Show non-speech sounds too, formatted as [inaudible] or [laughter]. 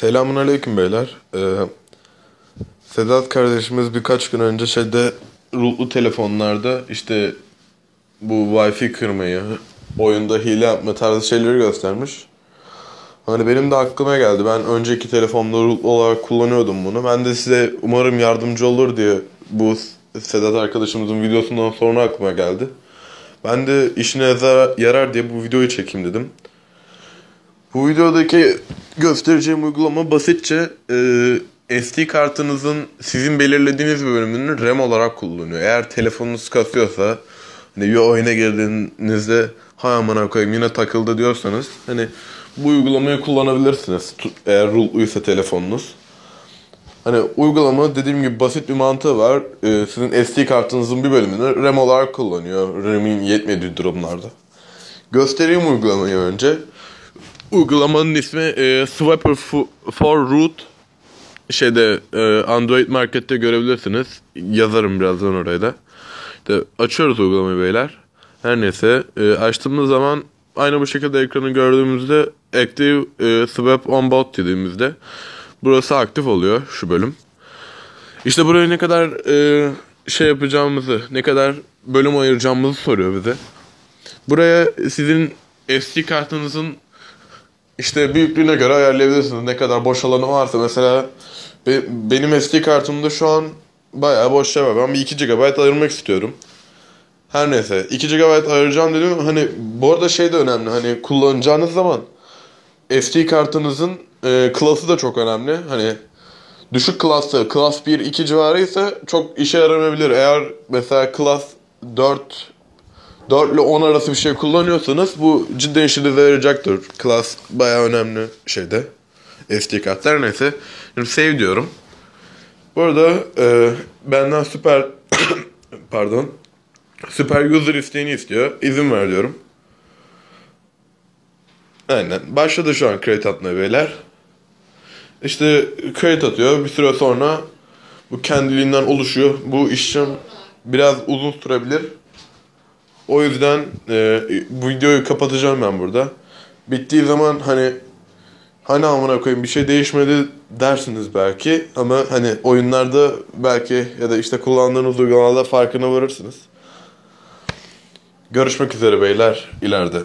Selamun aleyküm beyler. Ee, Sedat kardeşimiz birkaç gün önce şeyde rootlu telefonlarda işte bu wifi kırmayı, oyunda hile yapma tarzı şeyleri göstermiş. Hani benim de aklıma geldi. Ben önceki telefonda rootlu olarak kullanıyordum bunu. Ben de size umarım yardımcı olur diye bu Sedat arkadaşımızın videosundan sonra aklıma geldi. Ben de işine yarar diye bu videoyu çekeyim dedim. Bu videodaki göstereceğim uygulama basitçe e, SD kartınızın sizin belirlediğiniz bölümünü RAM olarak kullanıyor. Eğer telefonunuz kasıyorsa hani bir oyuna girdiğinizde hay amına koyayım yine takıldı diyorsanız hani bu uygulamayı kullanabilirsiniz eğer rootluysa telefonunuz. Hani uygulama dediğim gibi basit bir mantığı var. Ee, sizin SD kartınızın bir bölümünü RAM olarak kullanıyor. RAM'in yetmediği durumlarda. Göstereyim uygulamayı önce. Uygulamanın ismi e, Swapper for Root. Şeyde e, Android Market'te görebilirsiniz. Yazarım birazdan oraya da. İşte açıyoruz uygulamayı beyler. Her neyse e, açtığımız zaman aynı bu şekilde ekranı gördüğümüzde Active e, Swap on Boot dediğimizde burası aktif oluyor şu bölüm. İşte buraya ne kadar e, şey yapacağımızı, ne kadar bölüm ayıracağımızı soruyor bize. Buraya sizin SD kartınızın işte büyüklüğüne göre ayarlayabilirsiniz. Ne kadar boş alanı varsa mesela be, benim SD kartımda şu an bayağı boş şey var. Ben bir 2 GB ayırmak istiyorum. Her neyse 2 GB ayıracağım dedim. Hani bu arada şey de önemli. Hani kullanacağınız zaman SD kartınızın e, klası da çok önemli. Hani düşük klasta, klas 1 2 civarı ise çok işe yaramayabilir. Eğer mesela klas 4 4 ile 10 arası bir şey kullanıyorsanız bu cidden işinize yarayacaktır. Class bayağı önemli şeyde. SD kartlar neyse. Şimdi save diyorum. Bu arada e, benden süper [coughs] pardon süper user isteğini istiyor. İzin ver diyorum. Aynen. Başladı şu an create atmaya beyler. İşte create atıyor. Bir süre sonra bu kendiliğinden oluşuyor. Bu işlem biraz uzun sürebilir. O yüzden e, bu videoyu kapatacağım ben burada. Bittiği zaman hani hani amına koyayım bir şey değişmedi dersiniz belki ama hani oyunlarda belki ya da işte kullandığınız uygulamalarda farkına varırsınız. Görüşmek üzere beyler ileride.